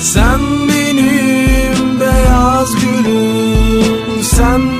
Sen benim beyaz gülüm Sen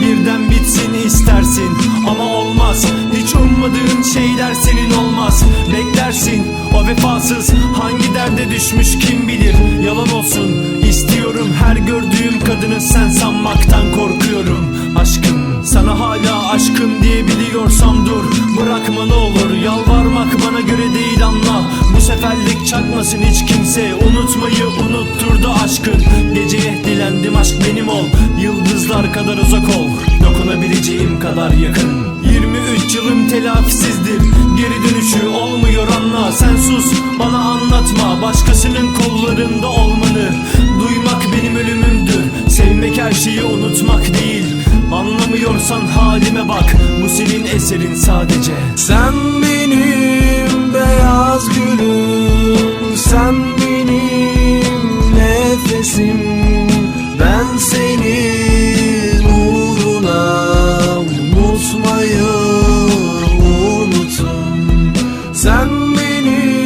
birden bitsin istersin. Ama olmaz Hiç ummadığın şeyler senin olmaz. Beklersin o vefasız hangi derde düşmüş kim bilir. Yalan olsun istiyorum her gördüğüm kadını sen sanmaktan korkuyorum. Aşkım sana hala aşkım diye biliyorsam dur. Bırakma ne olur yalvarmak bana göre değil anla. Bu seferlik çakmasın hiç kimse Unutmayı unutturdu aşkın. Geceye dilendim aşk benim ol Yıldızlar kadar uzak ol. Dokunabileceğim kadar yakın. 23 yılım telafisizdir. Geri dönüşü olmuyor anla. Sen sus bana anlatma. Başkasının kollarında olmanı. Duymak benim ölümümdür. Sevmek her şeyi unutmak değil. Anlamıyorsan halime bak. Bu senin eserin sadece. Sen benim